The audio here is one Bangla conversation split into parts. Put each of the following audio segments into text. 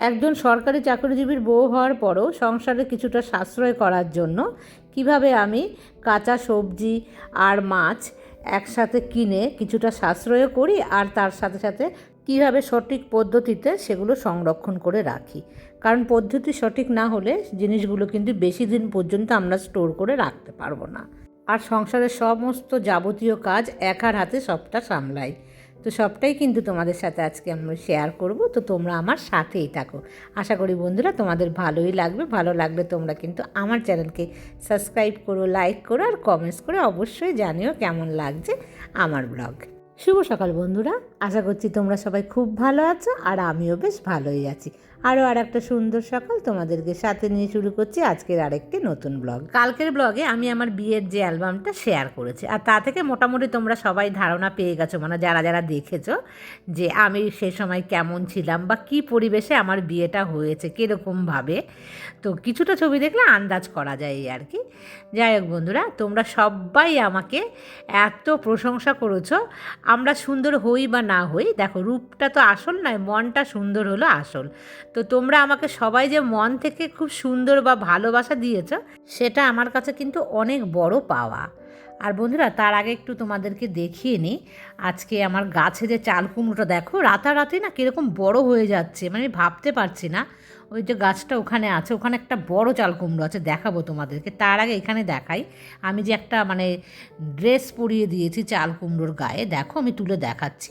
একজন সরকারি চাকরিজীবীর বউ হওয়ার পরও সংসারে কিছুটা সাশ্রয় করার জন্য কীভাবে আমি কাঁচা সবজি আর মাছ একসাথে কিনে কিছুটা সাশ্রয়ও করি আর তার সাথে সাথে কীভাবে সঠিক পদ্ধতিতে সেগুলো সংরক্ষণ করে রাখি? কারণ পদ্ধতি সঠিক না হলে জিনিসগুলো কিন্তু বেশি দিন পর্যন্ত আমরা স্টোর করে রাখতে পারব না। আর সংসারের সমস্ত যাবতীয় কাজ একার হাতে সবটা সামলাই। তো সবটাই কিন্তু তোমাদের সাথে আজকে আমি শেয়ার করব। তো তোমরা আমার সাথেই থাকো। আশা করি বন্ধুরা তোমাদের ভালোই লাগবে। ভালো লাগলে তোমরা কিন্তু আমার চ্যানেলকে সাবস্ক্রাইব করো লাইক করো আর কমেন্টস করে অবশ্যই জানিও কেমন লাগছে আমার ব্লগ শুভ সকাল বন্ধুরা। আশা করছি তোমরা সবাই খুব ভালো আছো আর আমিও বেশ ভালোই আছি। আরও আর একটা সুন্দর সকাল তোমাদেরকে সাথে নিয়ে শুরু করছি আজকের আরেকটি নতুন ব্লগ। কালকের ব্লগে আমি আমার বিয়ের যে অ্যালবামটা শেয়ার করেছি আর তা থেকে মোটামুটি তোমরা সবাই ধারণা পেয়ে গেছো মানে যারা যারা দেখেছ যে আমি সে সময় কেমন ছিলাম বা কি পরিবেশে আমার বিয়েটা হয়েছে, কীরকমভাবে। তো কিছুটা ছবি দেখলে আন্দাজ করা যায় এই আর কি। যাই হোক বন্ধুরা, তোমরা সবাই আমাকে এত প্রশংসা করেছ, আমরা সুন্দর হই বা না হই। দেখো, রূপটা তো আসল নয়, মনটা সুন্দর হলো আসল। তো তোমরা আমাকে সবাই যে মন থেকে খুব সুন্দর বা ভালোবাসা দিয়েছ, সেটা আমার কাছে কিন্তু অনেক বড় পাওয়া। আর বন্ধুরা, তার আগে একটু তোমাদেরকে দেখিয়ে নিই। আজকে আমার গাছে যে চাল কুমড়োটা, দেখো, রাতারাতি না কীরকম বড় হয়ে যাচ্ছে মানে আমি ভাবতে পারছি না। ওই যে গাছটা ওখানে আছে, ওখানে একটা বড় চাল কুমড়ো আছে, দেখাবো তোমাদেরকে। তার আগে এখানে দেখাই। আমি যে একটা মানে ড্রেস পরিয়ে দিয়েছি চাল কুমড়োর গায়ে, দেখো আমি তুলে দেখাচ্ছি।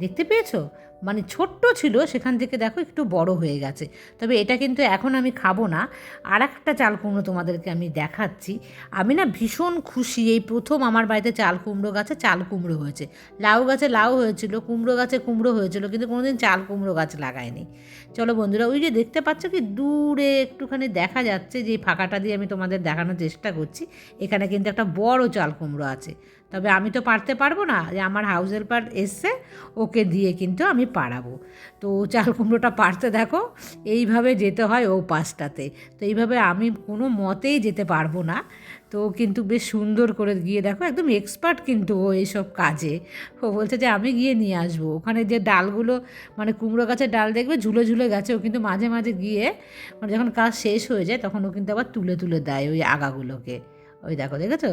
দেখতে পেয়েছ? মানে ছোট্ট ছিল, সেখান থেকে দেখো একটু বড় হয়ে গেছে। তবে এটা কিন্তু এখন আমি খাব না। আর একটা চাল কুমড়ো তোমাদেরকে আমি দেখাচ্ছি। আমি না ভীষণ খুশি, এই প্রথম আমার বাড়িতে চাল কুমড়ো গাছে চাল কুমড়ো হয়েছে। লাউ গাছে লাউ হয়েছিল, কুমড়ো গাছে কুমড়ো হয়েছিল, কিন্তু কোনোদিন চাল কুমড়ো গাছ লাগায়নি চলো বন্ধুরা, ওই যে দেখতে পাচ্ছ কি, দূরে একটুখানি দেখা যাচ্ছে যে ফাঁকাটা দিয়ে আমি তোমাদের দেখানোর চেষ্টা করছি। এখানে কিন্তু একটা বড় চাল কুমড়ো আছে। তবে আমি তো পারতে পারব না যে আমার হাউস হেল্পার এসছে ওকে দিয়ে কিন্তু আমি পারাবো তো চাল কুমড়োটা পারতে দেখো, এইভাবে যেতে হয় ও পাশটাতে। তো এইভাবে আমি কোনো মতেই যেতে পারব না। তো কিন্তু বেশ সুন্দর করে গিয়ে দেখো, একদম এক্সপার্ট কিন্তু ও এইসব কাজে। ও বলছে যে, আমি গিয়ে নিয়ে আসব। ওখানে যে ডালগুলো মানে কুমড়ো গাছের ডাল দেখবে, ঝুলে ঝুলে গেছে। ও কিন্তু মাঝে মাঝে গিয়ে মানে যখন কাজ শেষ হয়ে যায়, তখন ও কিন্তু আবার তুলে তুলে দেয় ওই আগাগুলোকে। ওই দেখো, দেখেছ?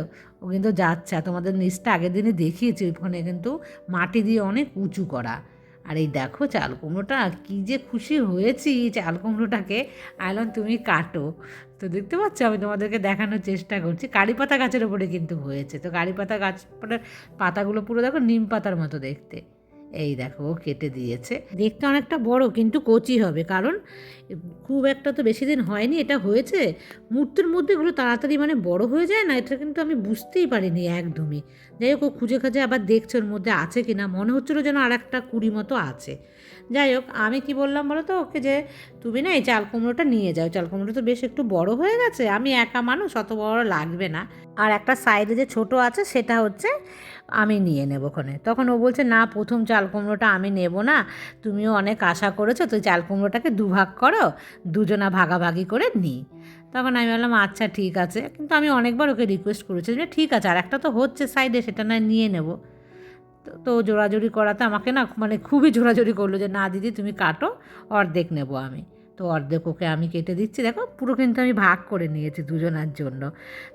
ও কিন্তু যাচ্ছে তোমাদের নিচটা আগের দিনে দেখিয়েছি ওখানে কিন্তু মাটি দিয়ে অনেক উঁচু করা। আর এই দেখো চাল কুমড়োটা কী যে খুশি হয়েছি চাল কুমড়োটাকে আইলন তুমি কাটো। তো দেখতে পাচ্ছ, আমি তোমাদেরকে দেখানোর চেষ্টা করছি। কারি পাতা গাছের ওপরে কিন্তু হয়েছে। তো কারি পাতা গাছ পাতাগুলো পুরো দেখো, নিম পাতার মতো দেখতে। এই দেখো কেটে দিয়েছে। দেখতে অনেকটা বড়, কিন্তু কচি হবে, কারণ খুব একটা তো বেশি দিন হয়নি, এটা হয়েছে। মূর্তির মধ্যে এগুলো তাড়াতাড়ি মানে বড় হয়ে যায় না, এটা কিন্তু আমি বুঝতেই পারিনি একদমই। যাই হোক, ও খুঁজে খাজে আবার দেখছে ওর মধ্যে আছে কিনা। মনে হচ্ছিল যেন আর একটা কুড়ি মতো আছে। যাই হোক, আমি কি বললাম বলো তো ওকে যে, তুমি না এই চাল কুমড়োটা নিয়ে যাও। চাল কুমড়োটা তো বেশ একটু বড় হয়ে গেছে। আমি একা মানুষ, অত বড় লাগবে না। আর একটা সাইডে যে ছোট আছে, সেটা হচ্ছে আমি নিয়ে নেব ওখানে। তখন ও বলছে, না, প্রথম চাল কুমড়োটা আমি নেব না। তুমিও অনেক আশা করেছ, তো চাল কুমড়োটাকে দুভাগ করো, দুজনা ভাগাভাগি করে নিই। তখন আমি বললাম আচ্ছা ঠিক আছে। কিন্তু আমি অনেকবার ওকে রিকোয়েস্ট করেছি যে, ঠিক আছে আর একটা তো হচ্ছে সাইডে, সেটা নয় নিয়ে নেব। তো- জোড়াজোড়ি করাতে আমাকে না মানে খুবই জোরাজুরি করল যে, না দিদি, তুমি কাটো, অর্ধেক নেব আমি। তো অর্ধেক ওকে আমি কেটে দিচ্ছি। দেখো, পুরো কিন্তু আমি ভাগ করে নিয়েছি দুজনার জন্য।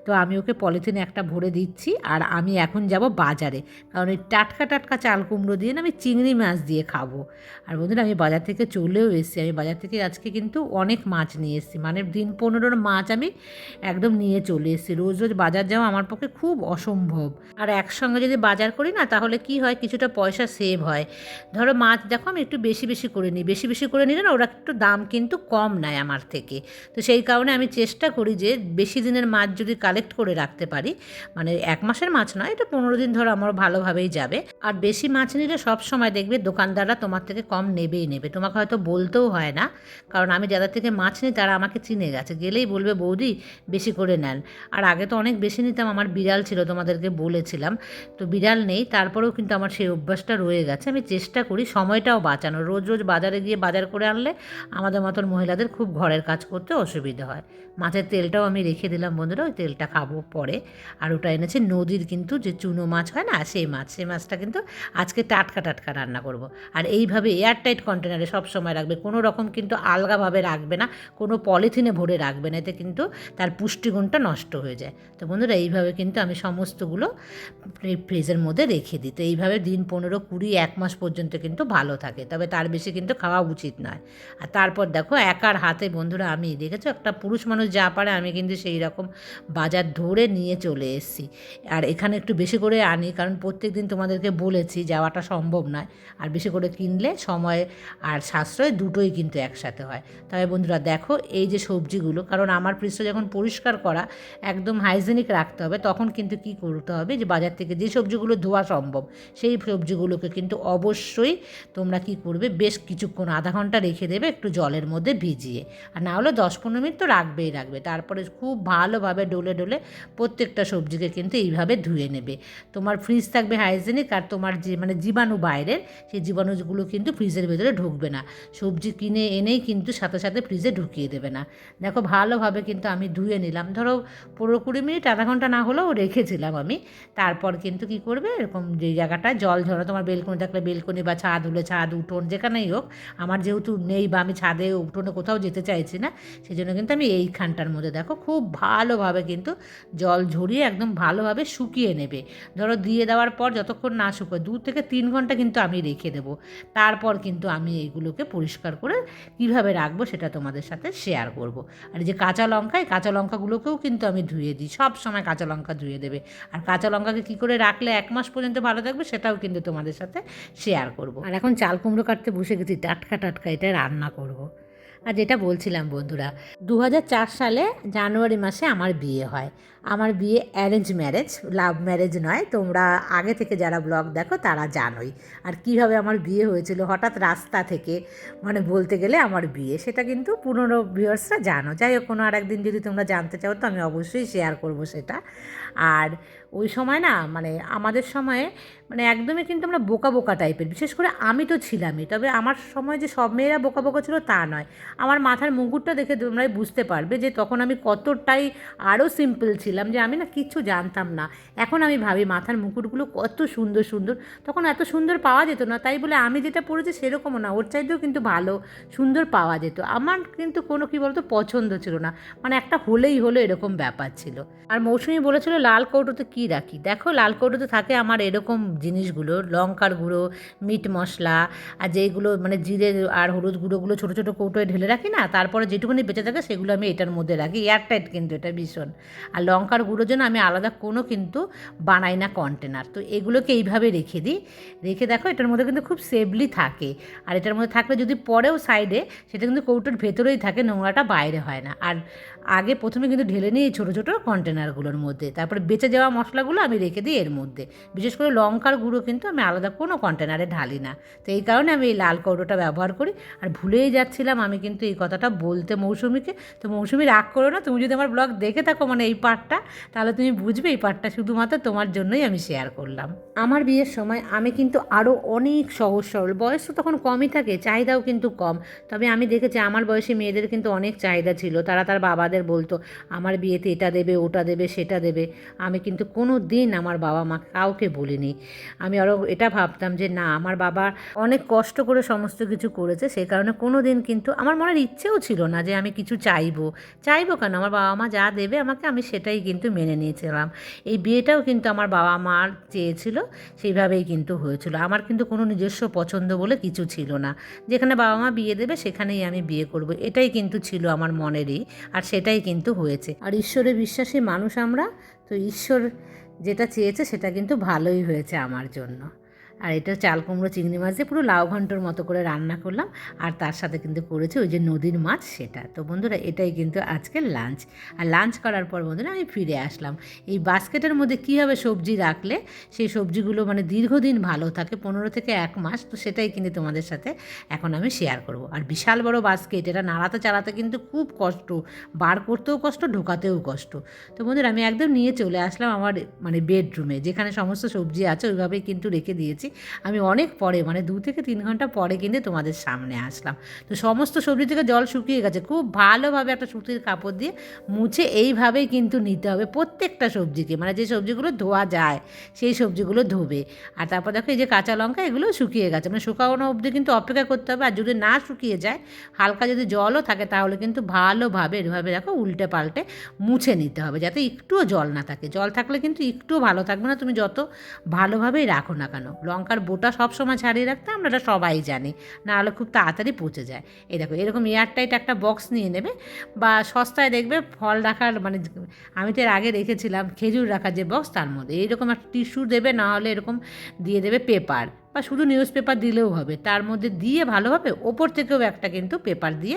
তো আমি ওকে পলিথিনে একটা ভরে দিচ্ছি আর আমি এখন যাব বাজারে। কারণ এই টাটকা টাটকা চাল কুমড়ো দিয়ে না আমি চিংড়ি মাছ দিয়ে খাব। আর বন্ধুরা, আমি বাজার থেকে চলেও এসেছি। আমি বাজার থেকে আজকে কিন্তু অনেক মাছ নিয়ে এসেছি। মানে দিন পনেরোর মাছ আমি একদম নিয়ে চলে এসেছি। রোজ রোজ বাজার যাওয়া আমার পক্ষে খুব অসম্ভব। আর একসঙ্গে যদি বাজার করি না, তাহলে কি হয়? কিছুটা পয়সা সেভ হয়। ধরো মাছ, দেখো আমি একটু বেশি বেশি করে নিই। বেশি বেশি করে নিলে না ওরা একটু দাম কিন্তু কম নেয় আমার থেকে। তো সেই কারণে আমি চেষ্টা করি যে বেশি দিনের মাছ যদি কালেক্ট করে রাখতে পারি মানে এক মাসের মাছ নয়, এটা পনেরো দিন ধরো আমার ভালোভাবেই যাবে। আর বেশি মাছ নিলে সব সময় দেখবে দোকানদাররা তোমার থেকে কম নেবেই নেবে। তোমাকে হয়তো বলতেও হয় না, কারণ আমি যাদের থেকে মাছ নিই তারা আমাকে চিনে গেছে। গেলেই বলবে, বৌদি, বেশি করে নেন। আর আগে তো অনেক বেশি নিতাম, আমার বিড়াল ছিল, তোমাদেরকে বলেছিলাম। তো বিড়াল নেই, তারপরেও কিন্তু আমার সেই অভ্যাসটা রয়ে গেছে। আমি চেষ্টা করি সময়টাও বাঁচানো রোজ রোজ বাজারে গিয়ে বাজার করে আনলে আমাদের মতন মহিলাদের খুব ঘরের কাজ করতে অসুবিধা হয়। মাছের তেলটাও আমি রেখে দিলাম বন্ধুরা, ওই তেলটা খাব পরে। আর ওটা এনেছে নদীর কিন্তু যে চুনো মাছ হয় না, সেই মাছ, সেই মাছটা কিন্তু কিন্তু আজকে টাটকা টাটকা রান্না করব। আর এইভাবে এয়ারটাইট কন্টেনারে সব সময় রাখবে। কোনো রকম কিন্তু আলগাভাবে রাখবে না, কোনো পলিথিনে ভরে রাখবে না, এতে কিন্তু তার পুষ্টিগুণটা নষ্ট হয়ে যায়। তো বন্ধুরা, এইভাবে কিন্তু আমি সমস্তগুলো ফ্রিজের মধ্যে রেখে দিই। তো এইভাবে দিন পনেরো কুড়ি এক মাস পর্যন্ত কিন্তু ভালো থাকে। তবে তার বেশি কিন্তু খাওয়া উচিত নয়। আর তারপর দেখো, একার হাতে বন্ধুরা, আমি দেখেছ? একটা পুরুষ মানুষ যা পারে, আমি কিন্তু সেই রকম বাজার ধরে নিয়ে চলে এসেছি। আর এখানে একটু বেশি করে আনি, কারণ প্রত্যেক দিন তোমাদেরকে বলেছি যাওয়াটা সম্ভব নয়। আর বেশি করে কিনলে সময় আর সাশ্রয় দুটোই কিন্তু একসাথে হয়। তবে বন্ধুরা দেখো, এই যে সবজিগুলো, কারণ আমার পৃষ্ঠ যখন পরিষ্কার করা, একদম হাইজেনিক রাখতে হবে, তখন কিন্তু কি করতে হবে যে বাজার থেকে যে সবজিগুলো ধোয়া সম্ভব, সেই সবজিগুলোকে কিন্তু অবশ্যই তোমরা কি করবে, বেশ কিছুক্ষণ, আধা ঘণ্টা রেখে দেবে একটু জলের মধ্যে ভিজিয়ে। আর না হলে দশ পনেরো মিনিট তো রাখবেই রাখবে। তারপরে খুব ভালোভাবে ডলে ডলে প্রত্যেকটা সবজিকে কিন্তু এইভাবে ধুয়ে নেবে। তোমার ফ্রিজ থাকবে হাইজেনিক আর তোমার যে মানে জীবাণু বাইরের, সেই জীবাণুগুলো কিন্তু ফ্রিজের ভেতরে ঢুকবে না। সবজি কিনে এনেই কিন্তু সাথে সাথে ফ্রিজে ঢুকিয়ে দেবে না। দেখো, ভালোভাবে কিন্তু আমি ধুয়ে নিলাম। ধরো, পনেরো কুড়ি মিনিট, আধা ঘণ্টা না হলেও রেখেছিলাম আমি। তারপর কিন্তু কি করবে? এরকম যে জায়গাটায় জল ঝরা তোমার বেলকনি থাকলে বেলকনি বা ছাদ হলে ছাদ, উঠোন, যেখানেই হোক, আমার যেহেতু নেই বা আমি ছাদে, উঠোনে কোথাও যেতে চাইছি না সেই জন্য কিন্তু আমি এইখানটার মধ্যে, দেখো, খুব ভালোভাবে কিন্তু জল ঝরিয়ে একদম ভালোভাবে শুকিয়ে নেবে। ধরো, দিয়ে দেওয়ার পর যতক্ষণ না শুকোয় দু থেকে তিন ঘণ্টা কিন্তু আমি রেখে দেবো তারপর কিন্তু আমি এইগুলোকে পরিষ্কার করে কীভাবে রাখব সেটা তোমাদের সাথে শেয়ার করব। আর যে কাঁচা লঙ্কা, এই কাঁচা লঙ্কাগুলোকেও কিন্তু আমি ধুয়ে দিই সব সময় কাঁচা লঙ্কা ধুয়ে দেবে আর কাঁচা লঙ্কাকে কী করে রাখলে এক মাস পর্যন্ত ভালো থাকবে সেটাও কিন্তু তোমাদের সাথে শেয়ার করব। আর এখন চাল কুমড়ো কাটতে বসে গেছি, টাটকা টাটকা এটা রান্না করব। আর যেটা বলছিলাম বন্ধুরা দু হাজার চার সালে জানুয়ারি মাসে আমার বিয়ে হয় আমার বিয়ে অ্যারেঞ্জ ম্যারেজ লাভ ম্যারেজ নয়। তোমরা আগে থেকে যারা ব্লগ দেখো, তারা জানোই। আর কীভাবে আমার বিয়ে হয়েছিল, হঠাৎ রাস্তা থেকে মানে বলতে গেলে আমার বিয়ে, সেটা কিন্তু পুরনো ভিউয়ার্সরা জানো। যাই হোক, কোনো আর একদিন যদি তোমরা জানতে চাও, তো আমি অবশ্যই শেয়ার করব সেটা। আর ওই সময় না মানে আমাদের সময়ে মানে একদমই কিন্তু আমরা বোকা বোকা টাইপের। বিশেষ করে আমি তো ছিলামই। তবে আমার সময় যে সব মেয়েরা বোকা বোকা ছিল তা নয়। আমার মাথার মুকুটটা দেখে তোমরাই বুঝতে পারবে যে তখন আমি কতটাই আরও সিম্পল ছিলাম যে আমি না কিচ্ছু জানতাম না। এখন আমি ভাবি মাথার মুকুটগুলো কত সুন্দর সুন্দর। তখন এত সুন্দর পাওয়া যেত না। তাই বলে আমি যেটা পড়েছি সেরকমও না। ওর চাইতেও কিন্তু ভালো, সুন্দর পাওয়া যেত। আমার কিন্তু কোনো কী বলতো পছন্দ ছিল না। মানে একটা হলেই হলো এরকম ব্যাপার ছিল। আর মৌসুমি বলেছিল, লাল কৌটোতে কী রাখি? দেখো, লাল কৌটোতে থাকে আমার এরকম জিনিসগুলো, লঙ্কার গুঁড়ো, মিট মশলা, আর যেইগুলো মানে জিরে আর হলুদ গুঁড়োগুলো ছোটো ছোটো কৌটোয় ঢেলে রাখি না, তারপরে যেটুকুনি বেঁচে থাকে সেগুলো আমি এটার মধ্যে রাখি। এয়ারটাইট কিন্তু এটা ভীষণ। আর লঙ্কার গুঁড়োর জন্য আমি আলাদা কোনো কিন্তু বানাই না কন্টেনার। তো এগুলোকে এইভাবে রেখে দিই। রেখে দেখো, এটার মধ্যে কিন্তু খুব সেফলি থাকে। আর এটার মধ্যে থাকলে যদি পরেও সাইডে, সেটা কিন্তু কৌটোর ভেতরেই থাকে, নোংরাটা বাইরে হয় না। আর আগে প্রথমে কিন্তু ঢেলে নিই এই ছোটো ছোটো কন্টেনারগুলোর মধ্যে। তারপরে বেঁচে যাওয়া মশলাগুলো আমি রেখে দিই এর মধ্যে। বিশেষ করে লঙ্কার গুঁড়ো কিন্তু আমি আলাদা কোনো কন্টেনারে ঢালি না। তো এই কারণে আমি এই লাল কৌটোটা ব্যবহার করি। আর ভুলেই যাচ্ছিলাম আমি কিন্তু এই কথাটা বলতে মৌসুমিকে। তো মৌসুমি রাগ করো না, তুমি যদি আমার ব্লগ দেখে থাকো মানে এই পার্টটা, তাহলে তুমি বুঝবে এই পার্টটা শুধুমাত্র তোমার জন্যই আমি শেয়ার করলাম। আমার বিয়ের সময় আমি কিন্তু আরও অনেক সহজ সরল, বয়স তো তখন কমই থাকে, চাহিদাও কিন্তু কম। তবে আমি দেখেছি আমার বয়সী মেয়েদের কিন্তু অনেক চাহিদা ছিল। তারা তার বাবাদের বলতো, আমার বিয়েতে এটা দেবে, ওটা দেবে, সেটা দেবে। আমি কিন্তু কোনো দিন আমার বাবা মা কাউকে বলিনি। আমি আরও এটা ভাবতাম যে, না, আমার বাবা অনেক কষ্ট করে সমস্ত কিছু করেছে সেই কারণে কোনো দিন কিন্তু আমার মনের ইচ্ছেও ছিল না যে আমি কিছু চাইব। চাইব কেন? আমার বাবা মা যা দেবে আমাকে, আমি সেটাই কিন্তু মেনে নিয়েছিলাম। এই বিয়েটাও কিন্তু আমার বাবা মার চেয়েছিল, সেইভাবেই কিন্তু হয়েছিল। আমার কিন্তু কোনো নিজস্ব পছন্দ বলে কিছু ছিল না। যেখানে বাবা মা বিয়ে দেবে, সেখানেই আমি বিয়ে করব। এটাই কিন্তু ছিল আমার মনেরই। আর সেটাই কিন্তু হয়েছে। আর ঈশ্বরে বিশ্বাসী মানুষ আমরা, তো ঈশ্বর যেটা চেয়েছে সেটা কিন্তু ভালোই হয়েছে আমার জন্য। আর এটা চাল, কুমড়ো, চিংড়ি মাছ দিয়ে পুরো লাউ ঘন্টর মতো করে রান্না করলাম। আর তার সাথে কিন্তু করেছি ওই যে নদীর মাছ, সেটা। তো বন্ধুরা, এটাই কিন্তু আজকের লাঞ্চ আর লাঞ্চ করার পর বন্ধুরা, আমি ফিরে আসলাম। এই বাস্কেটের মধ্যে কীভাবে সবজি রাখলে সেই সবজিগুলো মানে দীর্ঘদিন ভালো থাকে, পনেরো থেকে এক মাস, তো সেটাই কিন্তু তোমাদের সাথে এখন আমি শেয়ার করব। আর বিশাল বড় বাস্কেট এটা নাড়াতে, চালাতে কিন্তু খুব কষ্ট। বার করতেও কষ্ট, ঢোকাতেও কষ্ট। তো বন্ধুরা, আমি একদম নিয়ে চলে আসলাম আমার মানে বেডরুমে যেখানে সমস্ত সবজি আছে, ওইভাবেই কিন্তু রেখে দিয়েছি। আমি অনেক পরে মানে দু থেকে তিন ঘণ্টা পরে কিন্তু তোমাদের সামনে আসলাম। তো সমস্ত সবজি থেকে জল শুকিয়ে গেছে, খুব ভালোভাবে একটা সুতির কাপড় দিয়ে মুছে এইভাবেই কিন্তু নিতে হবে প্রত্যেকটা সবজিকে। মানে যে সবজিগুলো ধোয়া যায়, সেই সবজিগুলো ধোবে। আর তারপর দেখো এই যে কাঁচা লঙ্কা, এগুলো শুকিয়ে গেছে। মানে শুকানো অবধি কিন্তু অপেক্ষা করতে হবে। আর যদি না শুকিয়ে যায়, হালকা যদি জলও থাকে, তাহলে কিন্তু ভালোভাবে এভাবে দেখো উল্টে পাল্টে মুছে নিতে হবে, যাতে একটুও জল না থাকে। জল থাকলে কিন্তু একটুও ভালো থাকবে না। তুমি যত ভালোভাবেই রাখো না কেন লঙ্কার বোটা সবসময় ছাড়িয়ে রাখতে আমরা এটা সবাই জানি। না হলে খুব তাড়াতাড়ি পচে যায়। এই দেখো, এরকম এয়ারটাইট একটা বক্স নিয়ে নেবে বা সস্তায় দেখবে ফল রাখার মানে আমি তো এর আগে রেখেছিলাম, খেজুর রাখার যে বক্স তার মধ্যে। এইরকম একটা টিস্যু দেবে না হলে এরকম দিয়ে দেবে পেপার। বা শুধু নিউজ পেপার দিলেও হবে, তার মধ্যে দিয়ে ভালোভাবে ওপর থেকেও একটা কিন্তু পেপার দিয়ে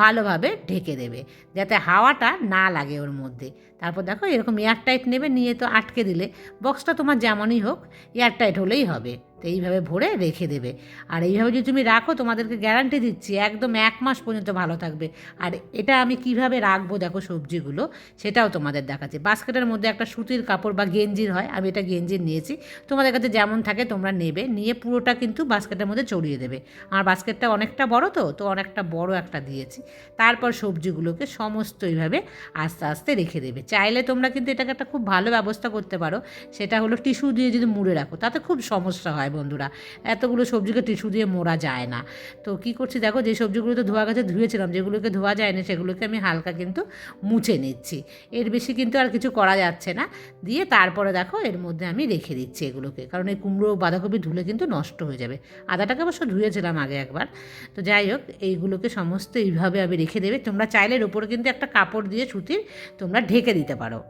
ভালোভাবে ঢেকে দেবে, যাতে হাওয়াটা না লাগে ওর মধ্যে। তারপর দেখো এরকম এয়ারটাইট নেবে, নিয়ে তো আটকে দিলে বক্সটা তোমার যেমনই হোক এয়ারটাইট হলেই হবে। তো এইভাবে ভরে রেখে দেবে। আর এইভাবে যদি তুমি রাখো, তোমাদেরকে গ্যারান্টি দিচ্ছি, একদম এক মাস পর্যন্ত ভালো থাকবে। আর এটা আমি কীভাবে রাখব দেখো সবজিগুলো, সেটাও তোমাদের দেখাচ্ছি। বাস্কেটের মধ্যে একটা সুতির কাপড় বা গেঞ্জির হয়, আমি এটা গেঞ্জির নিয়েছি। তোমাদের কাছে যেমন থাকে তোমরা নেবে, নিয়ে পুরোটা কিন্তু বাস্কেটের মধ্যে চড়িয়ে দেবে। আমার বাস্কেটটা অনেকটা বড় তো তো অনেকটা বড় একটা দিয়েছি। তারপর সবজিগুলোকে সমস্ত এইভাবে আস্তে আস্তে রেখে দেবে। চাইলে তোমরা কিন্তু এটাকে একটা খুব ভালো ব্যবস্থা করতে পারো। সেটা হলো টিস্যু দিয়ে যদি মুড়ে রাখো, তাতে খুব সমস্যা হয়। বন্ধুরা। এতগুলো সবজিকে টিস্যু দিয়ে মোড়া যায় না। তো কি করছি দেখো, যে সবজিগুলো তো ধোয়া গেছে ধুয়েছিলাম, যেগুলোকে ধোয়া যায় না সেগুলোকে আমি হালকা কিন্তু মুছে নিচ্ছি। এর বেশি কিন্তু আর কিছু করা যাচ্ছে না। দিয়ে তারপরে দেখো, এর মধ্যে আমি রেখে দিচ্ছি এগুলোকে। কারণ এই কুমড়ো বাঁধাকপি ধুলে কিন্তু নষ্ট হয়ে যাবে। আদাটাকে অবশ্য ধুয়েছিলাম আগে একবার। তো যাই হোক, এইগুলোকে সমস্ত এইভাবে আমি রেখে দেবে। তোমরা চাইলে এর উপরে কিন্তু একটা কাপড় দিয়ে সুতির তোমরা ঢেকে দিতে পারো।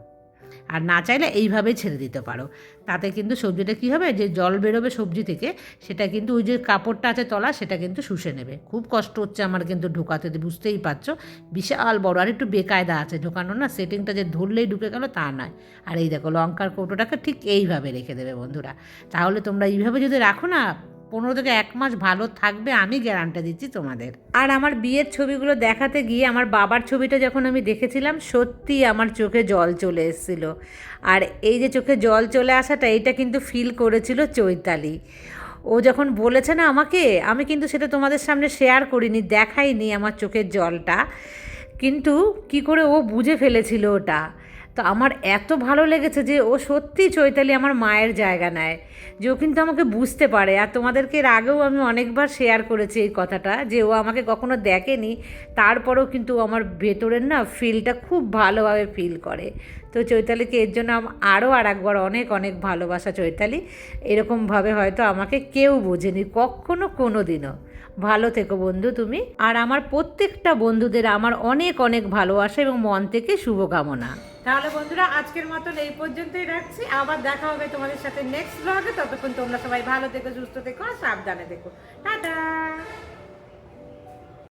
আর না চাইলে এইভাবেই ছেড়ে দিতে পারো। তাতে কিন্তু সবজিটা কী হবে? যে জল বেরোবে সবজি থেকে, সেটা কিন্তু ওই যে কাপড়টা আছে তলা, সেটা কিন্তু শুষে নেবে। খুব কষ্ট হচ্ছে আমার কিন্তু ঢোকাতে বুঝতেই পারছ। বিশাল বড়, আর একটু বেকায়দা আছে ঢোকানো, না? সেটিংটা যে ধরলেই ঢুকে গেল, তা নয়। আর এই দেখো লঙ্কার কৌটোটাকে ঠিক এইভাবে রেখে দেবে বন্ধুরা। তাহলে তোমরা এইভাবে যদি রাখো না পনেরো থেকে এক মাস ভালো থাকবে, আমি গ্যারান্টি দিচ্ছি তোমাদের। আর আমার বিয়ের ছবিগুলো দেখাতে গিয়ে আমার বাবার ছবিটা যখন আমি দেখেছিলাম সত্যি আমার চোখে জল চলে এসেছিল। আর এই যে চোখে জল চলে আসাটা এইটা কিন্তু ফিল করেছিল চৈতালি। ও যখন বলেছে না আমাকে, আমি কিন্তু সেটা তোমাদের সামনে শেয়ার করিনি, দেখাইনি আমার চোখের জলটা। কিন্তু কি করে ও বুঝে ফেলেছিল ওটা? তো আমার এত ভালো লেগেছে যে ও সত্যি চৈতালি আমার মায়ের জায়গা নেয়। যে ও কিন্তু আমাকে বুঝতে পারে। আর তোমাদেরকে এর আগেও আমি অনেকবার শেয়ার করেছি এই কথাটা যে ও আমাকে কখনো দেখেনি। তারপরেও কিন্তু আমার ভেতরের না ফিলটা খুব ভালোভাবে ফিল করে। তো চৈতালিকে এর জন্য আরও আর একবার অনেক অনেক ভালোবাসা চৈতালি। এরকমভাবে হয়তো আমাকে কেউ বোঝেনি কখনো কোনো দিনও ভালো থেকো বন্ধু তুমি। আর আমার প্রত্যেকটা বন্ধুদের আমার অনেক অনেক ভালোবাসা এবং মন থেকে শুভকামনা। তাহলে বন্ধুরা, আজকের মতন এই পর্যন্তই রাখছি। আবার দেখা হবে তোমাদের সাথে নেক্সট ব্লগে ততক্ষণ তোমরা সবাই ভালো থেকো, সুস্থ থেকো আর সাবধানে থেকো। টাটা!